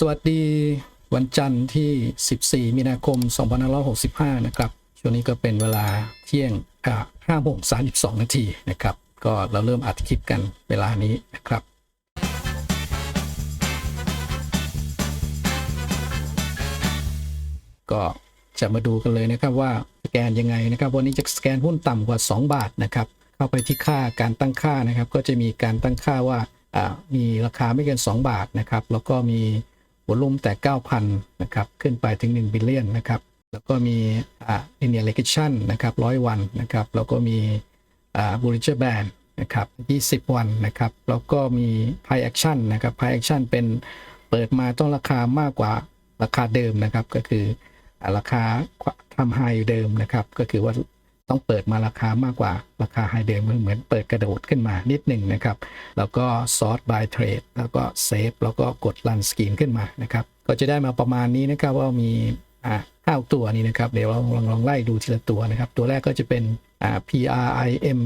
สวัสดีวันจันทร์ที่ 14 มีนาคม 2565 นะครับ ช่วงนี้ก็เป็นเวลาเที่ยงอ่า5โมง32นาทีนะครับ ก็เราเริ่มอัดคลิปกันเวลานี้นะครับ ก็จะมาดูกันเลยนะครับว่าสแกนยังไงนะครับ วันนี้จะสแกนหุ้นต่ำกว่า 2 บาทนะครับ เข้าไปที่ค่าการตั้งค่านะครับ ก็จะมีการตั้งค่าว่ามีราคาไม่เกิน 2 บาทนะครับ แล้วก็มี วอลุ่มแต่ 9,000 นะครับ ขึ้นไปถึง 1 บิลเลียนนะครับ แล้วก็มีอ่า linear regression นะครับ 100 วันนะครับ แล้วก็มีอ่า Bollinger Band นะครับ 20 วันนะครับ แล้วก็มี Price Action นะครับ Price Action เป็นเปิดมาต้องราคามากกว่าราคาเดิมนะครับ ก็คือราคาทำไฮเดิมนะครับ ก็คือว่า ต้องเปิดมาราคามากกว่าราคาไฮเดิมเหมือนเปิดกระโดดขึ้นมานิดหนึ่งนะครับ แล้วก็ Sort by Trade แล้วก็ Save แล้วก็กด Run Screen ขึ้นมานะครับ ก็จะได้มาประมาณนี้นะครับว่ามีอ่าห้าตัวนี้นะครับ เดี๋ยวเราลองลองไล่ดูทีละตัวนะครับ ตัวแรกก็จะเป็นอ่า PRIME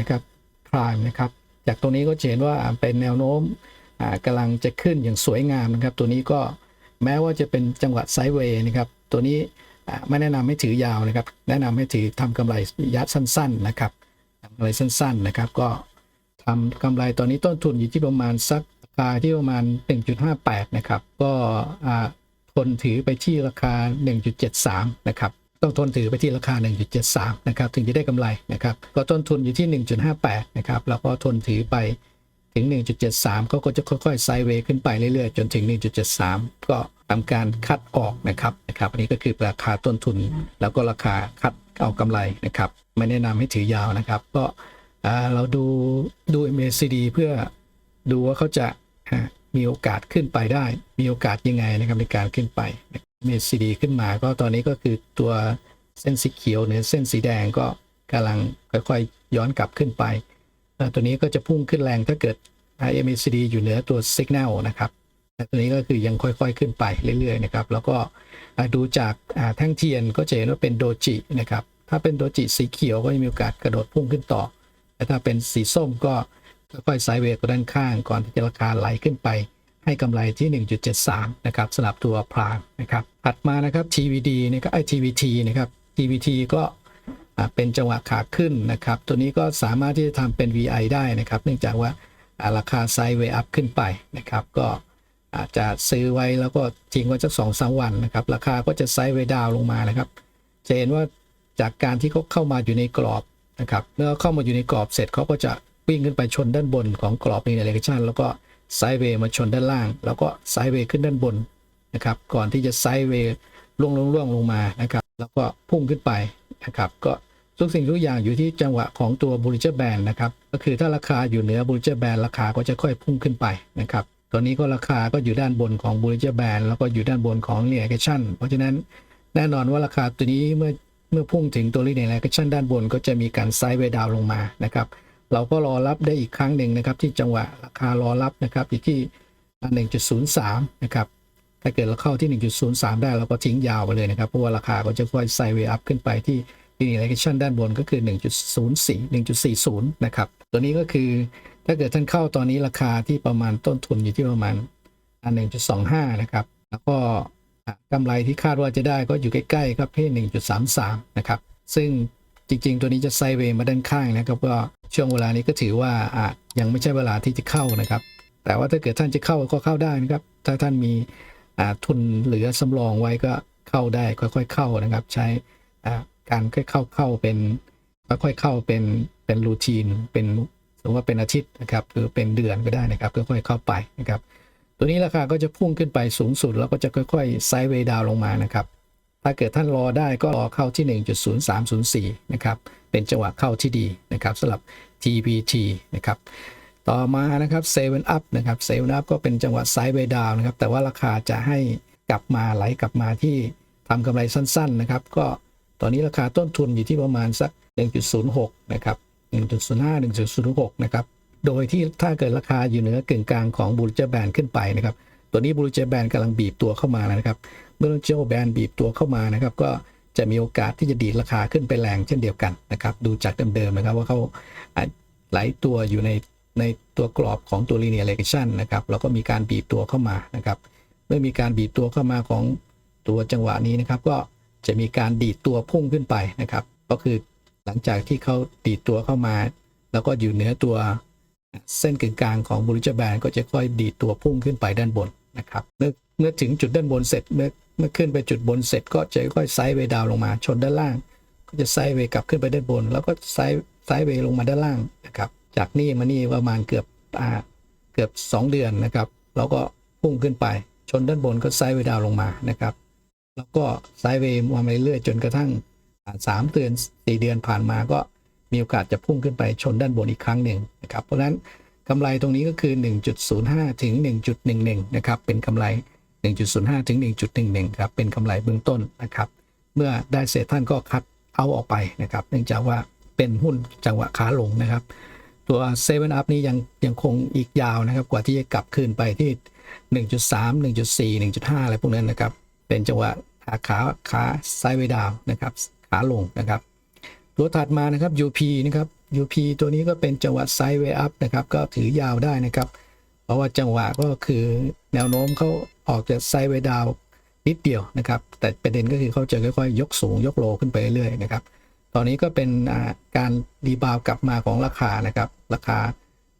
นะครับ Prime นะครับ จากตรงนี้ก็เห็นว่าเป็นแนวโน้มอ่ากำลังจะขึ้นอย่างสวยงามนะครับ ตัวนี้ก็แม้ว่าจะเป็นจังหวะไซด์เวย์นะครับ ตัวนี้ ไม่แนะนำให้ถือยาวนะครับ แนะนำให้ถือทำกำไรระยะสั้น ๆนะครับทำกำไรสั้นๆนะครับ ก็ทำกำไรตอนนี้ต้นทุนอยู่ที่ประมาณสักราคาที่ประมาณ 1.58 นะครับ ก็ทนถือไปที่ราคา 1.73 นะครับต้องทนถือไปที่ราคา 1.73 นะครับ ถึงจะได้กำไรนะครับ ก็ต้นทุนอยู่ที่ 1.58 นะครับ แล้วก็ทนถือไปถึง 1.73 ก็ก็จะค่อยๆไซด์เวย์ขึ้นไปเรื่อยๆ จนถึง 1.73 ก็ ทำการคัดออกนะครับนะครับ อันนี้ก็คือราคาต้นทุน แล้วก็ราคาคัดเอากำไรนะครับ ไม่แนะนำให้ถือยาวนะครับ ก็เราดูดู MACD เพื่อดูว่าเขาจะมีโอกาสขึ้นไปได้ มีโอกาสยังไงนะครับในการขึ้นไปเมดซีดีขึ้นมาก็ตอนนี้ก็คือตัวเส้นสีเขียวหรือเส้นสีแดงก็กำลังค่อยๆย้อนกลับขึ้นไปตัวนี้ก็จะพุ่งขึ้นแรงถ้าเกิด MACD อยู่เหนือตัว Signal นะครับ ตัวนี้ก็คือยังค่อยๆขึ้นไปเรื่อยๆนะครับแล้วก็ดูจากแท่งเทียนก็จะเห็นว่าเป็นโดจินะครับถ้าเป็นโดจิสีเขียวก็จะมีโอกาสกระโดดพุ่งขึ้นต่อแต่ถ้าเป็นสีส้มก็ค่อยๆไซด์เวย์ไปด้านข้างก่อนที่จะราคาไหลขึ้นไป ให้กำไรที่ 1.73 นะครับสำหรับตัวพรามนะครับถัดมานะครับ TVD นะครับไอ TVT นะครับ TVT ก็เป็นจังหวะขาขึ้นนะครับ ตัวนี้ก็สามารถที่จะทำเป็น VI ได้นะครับ เนื่องจากว่าอ่าราคาไซด์เวย์อัพขึ้นไปนะครับ ก็ อาจจะซื้อไว้แล้วก็ทิ้งไว้สักสองสามวันนะครับ ราคาก็จะไซด์เวดาวลงมานะครับ จะเห็นว่าจากการที่เขาเข้ามาอยู่ในกรอบนะครับ เมื่อเข้ามาอยู่ในกรอบเสร็จเขาก็จะวิ่งขึ้นไปชนด้านบนของกรอบในเรกชันแล้วก็ไซด์เวย์มาชนด้านล่าง แล้วก็ไซด์เวย์ขึ้นด้านบนนะครับ ก่อนที่จะไซด์เวย์ล่วงลงล่วงลงมานะครับ แล้วก็พุ่งขึ้นไปนะครับ ก็ทุกสิ่งทุกอย่างอยู่ที่จังหวะของตัว Bollinger Band นะครับ ก็คือถ้าราคาอยู่เหนือ Bollinger Band ราคาก็จะค่อยพุ่งขึ้นไปนะครับ ตอนนี้ก็ราคาก็อยู่ด้านบนของ Bollinger Band แล้วก็อยู่ด้านบนของ Linear Regression เพราะฉะนั้นแน่นอนว่าราคาตัวนี้เมื่อเมื่อพุ่งถึงตัว Linear Regression ด้านบนก็จะมีการไซด์เวดาวลงมานะครับเราก็รอรับได้อีกครั้งหนึ่งนะครับ ที่จังหวะราคารอรับนะครับอยู่ที่ 1.03 นะครับถ้าเกิดเราเข้าที่ 1.03 ได้เราก็ทิ้งยาวไปเลยนะครับเพราะว่าราคาก็จะค่อยไซด์เวอัพขึ้นไปที่ linear regression ด้านบนก็คือ 1.04 1.40 นะครับตัวนี้ก็คือ ถ้าเกิดท่านเข้าตอนนี้ราคาที่ประมาณต้นทุนอยู่ที่ประมาณ1.25นะครับ แล้วก็กำไรที่คาดว่าจะได้ก็อยู่ใกล้ๆครับที่1.33นะครับ ซึ่งจริงๆ ตัวนี้จะไซเวย์มาด้านข้างนะครับก็ช่วงเวลานี้ก็ถือว่าอะยังไม่ใช่เวลาที่จะเข้านะครับ แต่ว่าถ้าเกิดท่านจะเข้าก็เข้าได้นะครับ ถ้าท่านมีทุนเหลือสำรองไว้ก็เข้าได้ค่อยๆเข้านะครับ ใช้การค่อยๆเข้าเข้าเป็นค่อยๆเข้าเป็นเป็นรูทีนเป็น สมมติว่าเป็นอาทิตย์นะครับหรือเป็นเดือนก็ได้นะครับค่อยๆเข้าไปนะครับตัวนี้ราคาก็จะพุ่งขึ้นไปสูงสุด แล้วก็จะค่อยๆไซด์เวดาวลงมานะครับถ้าเกิดท่านรอได้ก็รอเข้าที่ 1.0304 นะครับเป็นจังหวะเข้าที่ดีนะครับสำหรับ TPT นะครับต่อมานะครับ7 up นอัพนะครับ7 up ก็เป็นจังหวะไซด์เวดาวนะครับแต่ว่าราคาจะให้กลับมาไหลกลับมาที่ทำกำไรสั้นๆนะครับก็ตอนนี้ราคาต้นทุนอยู่ที่ประมาณสัก 1.06 นะครับ 1.05 1.06 นะครับ โดยที่ถ้าเกิดราคาอยู่เหนือกึ่งกลางของบู l เจอร์แบนขึ้นไปนะครับ ตัวนี้บู l เจอร์แบนกำลังบีบตัวเข้ามานะครับ เมื่อเจอร์แบนบีบตัวเข้ามานะครับ ก็จะมีโอกาสที่จะดีดราคาขึ้นไปแรงเช่นเดียวกันนะครับ ดูจากเดิมๆนะครับว่าเขาไหลตัวอยู่ในในตัวกรอบของตัว linear regression นะครับแล้วก็มีการบีบตัวเข้ามานะครับเมื่อมีการบีบตัวเข้ามาของตัวจังหวะนี้นะครับ ก็จะมีการดีดตัวพุ่งขึ้นไปนะครับ ก็คือ หลังจากที่เขาดีตัวเข้ามา แล้วก็อยู่เหนือตัวเส้นกึ่งกลางของบริจแบนก็จะค่อยดีตัวพุ่งขึ้นไปด้านบนนะครับเมื่อเมื่อถึงจุดด้านบนเสร็จเมื่อเมื่อขึ้นไปจุดบนเสร็จก็จะค่อยไซด์เวดาวลงมาชนด้านล่าง ก็จะไซด์เวกลับขึ้นไปด้านบน แล้วก็ไซด์ไซด์เวลงมาด้านล่างนะครับ จากนี่มานี่ประมาณเกือบอ่าเกือบ 2 เดือนนะครับแล้วก็พุ่งขึ้นไป ชนด้านบนก็ไซด์เวดาวลงมานะครับ แล้วก็ไซด์เวมาเรื่อยๆจนกระทั่ง สามเดือนสี่เดือนผ่านมาก็มีโอกาสจะพุ่งขึ้นไปชนด้านบนอีกครั้งหนึ่งนะครับ เพราะฉะนั้นกำไรตรงนี้ก็คือ 1.05 ถึง 1.11 นะครับ เป็นกำไร 1.05 ถึง 1.11 ครับ เป็นกำไรเบื้องต้นนะครับ เมื่อได้เสร็จท่านก็คัดเอาออกไปนะครับ เนื่องจากว่าเป็นหุ้นจังหวะขาลงนะครับ ตัว7 up นี้ยังยังคงอีกยาวนะครับ กว่าที่จะกลับคืนไปที่ 1.3 1.4 1.5 อะไรพวกนั้นนะครับ เป็นจังหวะขาขาขาไซด์เวดาวนะครับ ขาลงนะครับตัวถัดมานะครับ UP นะครับ UP ตัวนี้ก็เป็นจังหวะไซด์เวอัพนะครับ ก็ถือยาวได้นะครับ เพราะว่าจังหวะก็คือแนวโน้มเขาออกจากไซด์เวดาวนิดเดียวนะครับ แต่ประเด็นก็คือเขาจะค่อยๆ ยกสูงยกโลขึ้นไปเรื่อยๆนะครับ ตอนนี้ก็เป็นการรีบาวกลับมาของราคานะครับ ราคา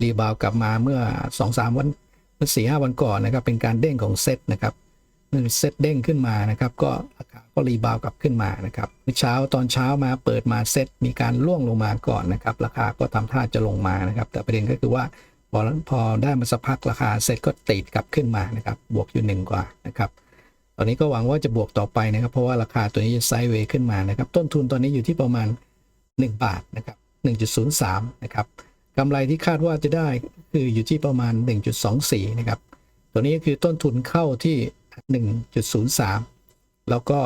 รีบาวกลับมาเมื่อ 2-3 วันเมื่อสี่ห้าวันก่อนนะครับ เป็นการเด้งของเซตนะครับ เซตเด้งขึ้นมานะครับ ก็ราคาก็รีบาวกลับขึ้นมานะครับเมื่อเช้าตอนเช้ามาเปิดมาเซตมีการล่วงลงมาก่อนนะครับ ราคาก็ทำท่าจะลงมานะครับ แต่ประเด็นก็คือว่าพอพอได้มาสักพักราคาเซตก็ติดกลับขึ้นมานะครับบวกอยู่หนึ่งกว่านะครับตอนนี้ก็หวังว่าจะบวกต่อไปนะครับ เพราะว่าราคาตัวนี้จะไซด์เวย์ขึ้นมานะครับ ต้นทุนตอนนี้อยู่ที่ประมาณ 1 บาทนะครับ1.03นะครับกำไรที่คาดว่าจะได้คืออยู่ที่ประมาณ 1.24นะครับตัวนี้คือต้นทุนเข้าที่ 1.03 แล้วก็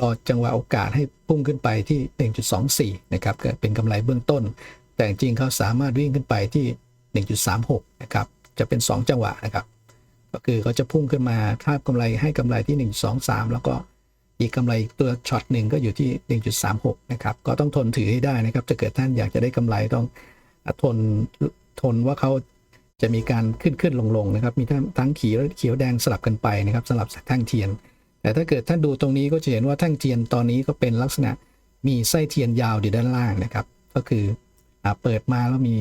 รอจังหวะโอกาสให้พุ่งขึ้นไปที่ 1.24 นะครับก็เป็นกำไรเบื้องต้น แต่จริงเขาสามารถวิ่งขึ้นไปที่ 1.36 นะครับ จะเป็น 2 จังหวะนะครับ ก็คือเขาจะพุ่งขึ้นมาถ้ากำไรให้กำไรที่ 1 2 3 แล้วก็อีกกำไรตัวช็อตหนึ่งก็อยู่ที่ 1.36 นะครับ ก็ต้องทนถือให้ได้นะครับถ้าเกิดท่านอยากจะได้กำไรต้องทนทนว่าเขา จะมีการขึ้นขึ้นลงลงนะครับ มีทั้งขียวเขียวแดงสลับกันไปนะครับสลับแท่งเทียน แต่ถ้าเกิดท่านดูตรงนี้ก็จะเห็นว่าแท่งเทียนตอนนี้ก็เป็นลักษณะมีไส้เทียนยาวอยู่ด้านล่างนะครับ ก็คืออเปิดมาแล้วมี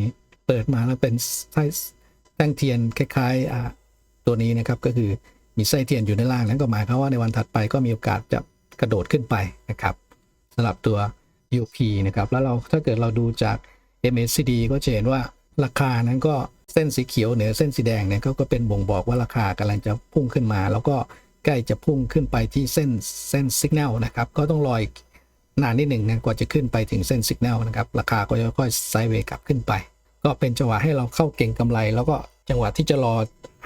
เปิดมาแล้วเป็นไส้แท่งเทียนคล้ายๆตัวนี้นะครับ ก็คือมีไส้เทียนอยู่ด้านล่างนั้นก็หมายความว่าในวันถัดไปก็มีโอกาสจะกระโดดขึ้นไปนะครับสำหรับตัว UP นะครับแล้วเราถ้าเกิดเราดูจาก MACD ก็จะเห็นว่าราคานั้นก็ เส้นสีเขียวเหนือเส้นสีแดงเนี่ยเขาก็เป็นบ่งบอกว่าราคากำลังจะพุ่งขึ้นมา แล้วก็ใกล้จะพุ่งขึ้นไปที่เส้นเส้นสัญญาณนะครับ ก็ต้องรออีกนานนิดหนึ่งนะกว่าจะขึ้นไปถึงเส้นสัญญาณนะครับ ราคาก็จะค่อยไซด์เวย์กลับขึ้นไป ก็เป็นจังหวะให้เราเข้าเก่งกำไร แล้วก็จังหวะที่จะรอ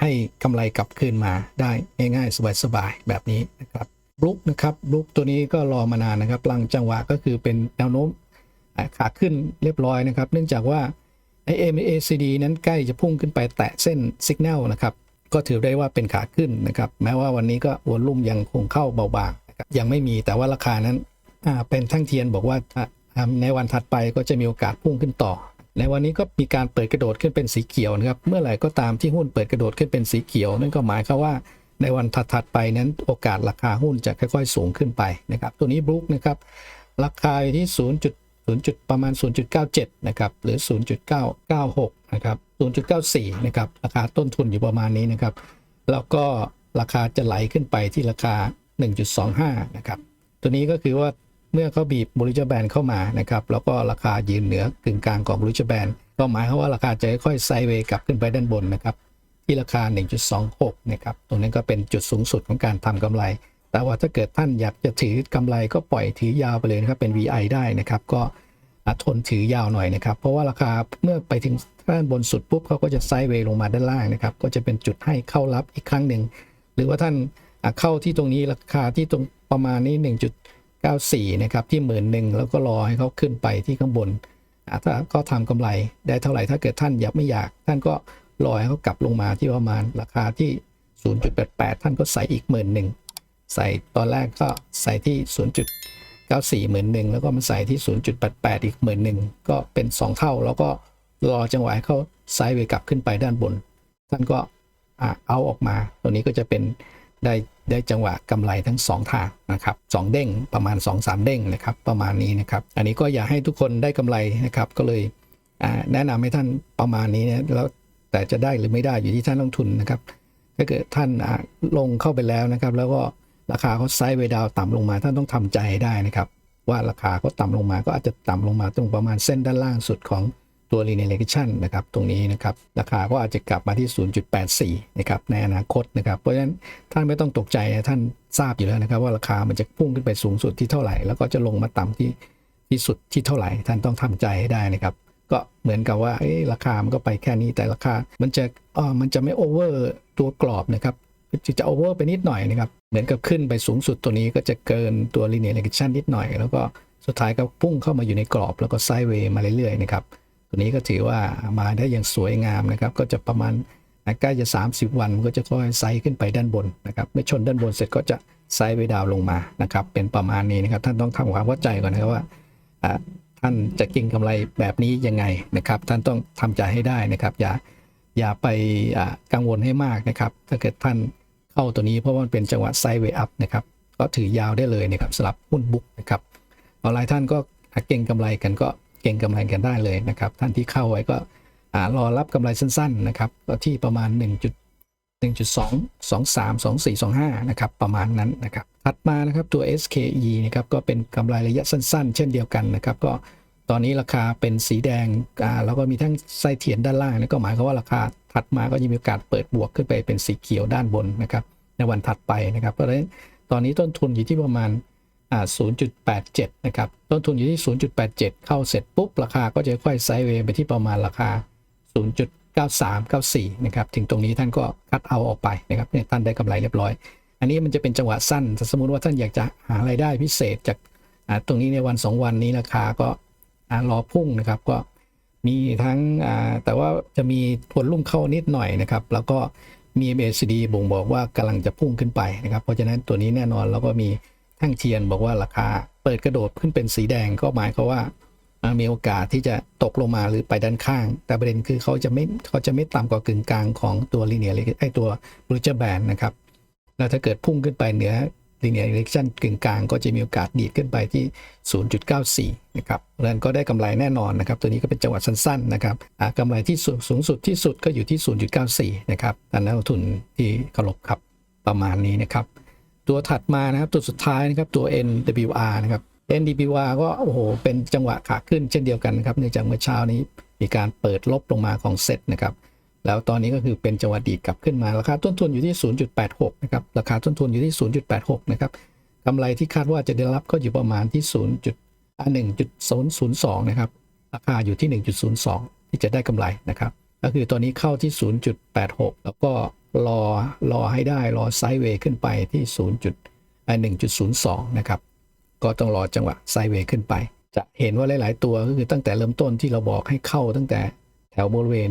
ให้กำไรกลับคืนมาได้ง่ายๆ สบายๆแบบนี้นะครับบลุกนะครับบลุกตัวนี้ก็รอมานานนะครับลังจังหวะก็คือเป็นแนวโน้มขาขึ้นเรียบร้อยนะครับ เนื่องจากว่า ไอ MACD นั้นใกล้จะพุ่งขึ้นไปแตะเส้นสัญญาณนะครับ ก็ถือได้ว่าเป็นขาขึ้นนะครับ แม้ว่าวันนี้ก็วอลุ่มยังคงเข้าเบาบางยังไม่มีแต่ว่าราคานั้นเป็นทั้งเทียนบอกว่าอ่าอ่าในวันถัดไปก็จะมีโอกาสพุ่งขึ้นต่อ ในวันนี้ก็มีการเปิดกระโดดขึ้นเป็นสีเขียวนะครับ เมื่อไหร่ก็ตามที่หุ้นเปิดกระโดดขึ้นเป็นสีเขียว นั่นก็หมายความว่าในวันถัดๆไปนั้นโอกาสราคาหุ้นจะค่อยๆ สูงขึ้นไปนะครับ ตัวนี้บลุกนะครับ ราคาอยู่ที่ 0. 0จุดประมาณ 0.97 นะครับ หรือ 0.996 นะครับ 0.94 นะครับ ราคาต้นทุนอยู่ประมาณนี้นะครับ แล้วก็ราคาจะไหลขึ้นไปที่ราคา 1.25 นะครับ ตัวนี้ก็คือว่าเมื่อเขาบีบบริจแบนเข้ามานะครับ แล้วก็ราคายืนเหนือกึ่งกลางของบริจแบนก็หมายความว่าราคาจะค่อยๆไซเวย์กลับขึ้นไปด้านบนนะครับ ที่ราคา 1.26 นะครับ ตรงนี้ก็เป็นจุดสูงสุดของการทำกำไร แต่ว่าถ้าเกิดท่านอยากจะถือกำไรก็ปล่อยถือยาวไปเลยนะครับเป็น VI ได้นะครับ ก็ทนถือยาวหน่อยนะครับ เพราะว่าราคาเมื่อไปถึงด้านบนสุดปุ๊บเขาก็จะไซด์เวย์ลงมาด้านล่างนะครับ ก็จะเป็นจุดให้เข้ารับอีกครั้งหนึ่งหรือว่าท่านเข้าที่ตรงนี้ราคาที่ตรงประมาณนี้ 1.94 นะครับ ที่หมื่นหนึ่งแล้วก็รอให้เขาขึ้นไปที่ข้างบนถ้าก็ทำกำไรได้เท่าไหร่ถ้าเกิดท่านอยากไม่อยาก ท่านก็รอให้เขากลับลงมาที่ประมาณราคาที่ 0.88 ท่านก็ใส่อีกหมื่นหนึ่ง ใส่ตอนแรกก็ใส่ที่ 0.94หมื่นหนึ่งแล้วก็มาใส่ที่ 0.88 อีกหมื่นหนึ่งก็เป็น 2 เท่า แล้วก็รอจังหวะให้เขาไซด์เวกลับขึ้นไปด้านบน ท่านก็เอาออกมา ตัวนี้ก็จะเป็นได้ได้จังหวะกำไรทั้งสองทางนะครับสองเด้งประมาณ2อสามเด้งนะครับ ประมาณนี้นะครับ อันนี้ก็อยากให้ทุกคนได้กำไรนะครับ ก็เลยแนะนำให้ท่านประมาณนี้นะแล้วแต่จะได้หรือไม่ได้อยู่ที่ท่านลงทุนนะครับ ถ้าเกิดท่านลงเข้าไปแล้วนะครับ แล้วก็ ราคาเขาไซด์เวดาวน์ต่ำลงมาท่านต้องทำใจได้นะครับ ว่าราคาเขาต่ำลงมาก็อาจจะต่ำลงมาตรงประมาณเส้นด้านล่างสุดของตัว linear regression นะครับตรงนี้นะครับราคาก็อาจจะกลับมาที่ 0.84 นะครับในอนาคตนะครับเพราะฉะนั้นท่านไม่ต้องตกใจท่านทราบอยู่แล้วนะครับ ว่าราคามันจะพุ่งขึ้นไปสูงสุดที่เท่าไหร่ แล้วก็จะลงมาต่ำที่ที่สุดที่เท่าไหร่ ท่านต้องทำใจให้ได้นะครับ ก็เหมือนกับว่าราคามันก็ไปแค่นี้แต่ราคามันจะอ่ามันจะไม่โอเวอร์ตัวกรอบนะครับ จะจะโอเวอร์ไปนิดหน่อยนะครับ เหมือนกับขึ้นไปสูงสุดตัวนี้ก็จะเกินตัว linear regression นิดหน่อย แล้วก็สุดท้ายก็พุ่งเข้ามาอยู่ในกรอบ แล้วก็ไซด์เวย์มาเรื่อยๆนะครับ ตัวนี้ก็ถือว่ามาได้อย่างสวยงามนะครับ ก็จะประมาณใกล้จะ 30 วันมันก็จะค่อยไซด์ขึ้นไปด้านบนนะครับไม่ชนด้านบนเสร็จก็จะไซด์เวย์ดาวลงมานะครับ เป็นประมาณนี้นะครับ ท่านต้องทำความเข้าใจก่อนนะครับว่าท่านจะก็งกำไรแบบนี้ยังไงนะครับ ท่านต้องทำใจให้ได้นะครับ อย่า อย่าไปกังวลให้มากนะครับ ถ้าเกิดท่านเข้าตัวนี้เพราะว่ามันเป็นจังหวะไซด์เวย์อัพนะครับ ก็ถือยาวได้เลยนะครับสำหรับหุ้นบุ๊กนะครับหลายท่านก็เก่งกำไรกันก็เก่งกำไรกันได้เลยนะครับ ท่านที่เข้าไว้ก็รอรับกำไรสั้นๆนะครับก็ที่ประมาณ 1. 1.2 23 24 25นะครับประมาณนั้นนะครับถัดมานะครับตัว SKE นะครับก็เป็นกำไรระยะสั้น ๆ เช่นเดียวกันนะครับก็ ตอนนี้ราคาเป็นสีแดงอ่าแล้วก็มีทั้งไส้เทียนด้านล่างนะก็หมายความว่าราคาถัดมาก็จะมีโอกาสเปิดบวกขึ้นไปเป็นสีเขียวด้านบนนะครับในวันถัดไปนะครับ เพราะฉะนั้นตอนนี้ต้นทุนอยู่ที่ประมาณ0.87 นะครับ ต้นทุนอยู่ที่ 0.87 เข้าเสร็จปุ๊บ ราคาก็จะค่อยไซด์เวย์ไปที่ประมาณราคา 0.9394 นะครับ ถึงตรงนี้ท่านก็คัดเอาออกไปนะครับเนี่ยท่านได้กำไรเรียบร้อย อันนี้มันจะเป็นจังหวะสั้น สมมติว่าท่านอยากจะหารายได้พิเศษจากตรงนี้ในวัน 2 วันนี้ราคาก็ รอพุ่งนะครับก็มีทั้งอ่าแต่ว่าจะมีผลลุ่มเข้านิดหน่อยนะครับ แล้วก็มี MACD บ่งบอกว่ากำลังจะพุ่งขึ้นไปนะครับ เพราะฉะนั้นตัวนี้แน่นอนแล้วก็มีแท่งเทียนบอกว่าราคาเปิดกระโดดขึ้นเป็นสีแดงก็หมายความว่ามีโอกาสที่จะตกลงมาหรือไปด้านข้าง แต่ประเด็นคือเขาจะไม่เขาจะไม่ต่ำกว่ากึ่งกลางของตัว linear regression ไอตัว b r u g e r band นะครับแล้วถ้าเกิดพุ่งขึ้นไปเหนือ linear regression กึ่งกลางก็จะมีโอกาสดีดขึ้นไปที่ 0.94 นะครับเพราะนั้นก็ได้กำไรแน่นอนนะครับ ตัวนี้ก็เป็นจังหวะสั้นๆนะครับอ่ากำไรที่สูงสุดที่สุดก็อยู่ที่ 0.94 นะครับท่านนักลงทุนที่เคารพครับประมาณนี้นะครับ ตัวถัดมานะครับตัวสุดท้ายนะครับตัว NWR นะครับ NDPR ก็โอ้โหเป็นจังหวะขาขึ้นเช่นเดียวกันนะครับเนื่องจากเมื่อเช้านี้มีการเปิดลบลงมาของเซตนะครับ แล้วตอนนี้ก็คือเป็นจังหวะดีดกลับขึ้นมาราคาต้นทุนอยู่ที่ 0.86 นะครับ ราคาต้นทุนอยู่ที่ 0.86 นะครับกำไรที่คาดว่าจะได้รับก็อยู่ประมาณที่ 0.1.002 นะครับ ราคาอยู่ที่ 1.02 ที่จะได้กำไรนะครับ ก็คือตอนนี้เข้าที่ 0.86 แล้วก็รอรอให้ได้รอไซด์เวย์ขึ้นไปที่ 0.1.02 นะครับ ก็ต้องรอจังหวะไซด์เวย์ขึ้นไป จะเห็นว่าหลาย ๆ ตัวก็คือตั้งแต่เริ่มต้นที่เราบอกให้เข้าตั้งแต่แถวบริเวณ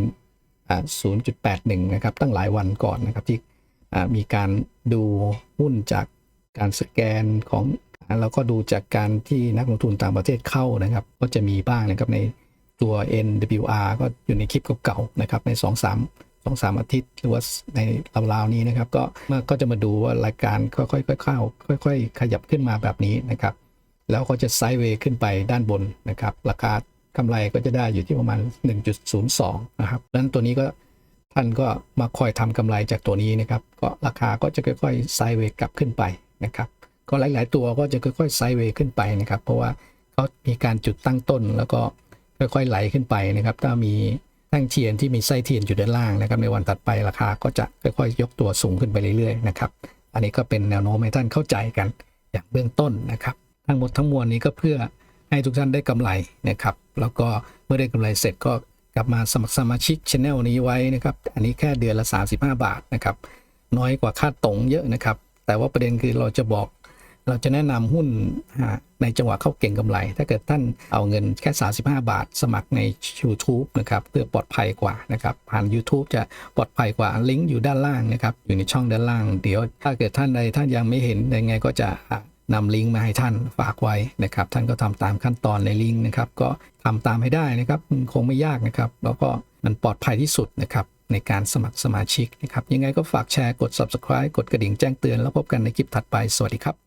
0.81 นะครับ ตั้งหลายวันก่อนนะครับที่มีการดูหุ้นจากการสแกนของอ่าแล้วก็ดูจากการที่นักลงทุนต่างประเทศเข้านะครับ ก็จะมีบ้างนะครับในตัว NWR ก็อยู่ในคลิปเก่าๆนะครับใน 2-3สองสามอาทิตย์ หรือว่าในราวๆนี้นะครับ ก็ก็จะมาดูว่ารายการค่อยๆเข้าค่อย ๆ ขยับขึ้นมาแบบนี้นะครับ แล้วก็จะไซด์เวย์ขึ้นไปด้านบนนะครับ ราคา กำไรก็จะได้อยู่ที่ประมาณ 1.02 นะครับดังนั้นตัวนี้ก็ท่านก็มาคอยทำกำไรจากตัวนี้นะครับ ก็ราคาก็จะค่อยๆไซด์เวย์กลับขึ้นไปนะครับ ก็หลายๆ ตัวก็จะค่อยๆไซด์เวย์ขึ้นไปนะครับ เพราะว่าเขามีการจุดตั้งต้นแล้วก็ค่อยๆไหลขึ้นไปนะครับ ถ้ามีแท่งเทียนที่มีไส้เทียนอยู่ด้านล่างนะครับ ในวันถัดไปราคาก็จะค่อยๆ ยกตัวสูงขึ้นไปเรื่อยๆนะครับ อันนี้ก็เป็นแนวโน้มให้ท่านเข้าใจกันอย่างเบื้องต้นนะครับ ทั้งหมดทั้งมวลนี้ก็เพื่อให้ทุกท่านได้กำไรนะครับ แล้วก็เมื่อได้กำไรเสร็จก็กลับมาสมัครสมาชิกช anel นี้ไว้นะครับอันนี้แค่เดือนละ 35 บาทนะครับน้อยกว่าค่าตรงเยอะนะครับ แต่ว่าประเด็นคือเราจะบอกเราจะแนะนำหุ้นในจังหวะเข้าเก่งกำไร ถ้าเกิดท่านเอาเงินแค่ 35 บาท สมัครใน YouTube นะครับเพื่อปลอดภัยกว่านะครับผ่าน YouTube จะปลอดภัยกว่าลิงก์อยู่ด้านล่างนะครับอยู่ในช่องด้านล่าง เดี๋ยว ถ้าเกิดท่านใดท่านยังไม่เห็นยังไงก็จะ นำลิงก์มาให้ท่านฝากไว้นะครับ ท่านก็ทำตามขั้นตอนในลิงก์นะครับ ก็ทำตามให้ได้นะครับคงไม่ยากนะครับ แล้วก็มันปลอดภัยที่สุดนะครับในการสมัครสมาชิกนะครับ ยังไงก็ฝากแชร์กด subscribe กดกระดิ่งแจ้งเตือนแล้วพบกันในคลิปถัดไป สวัสดีครับ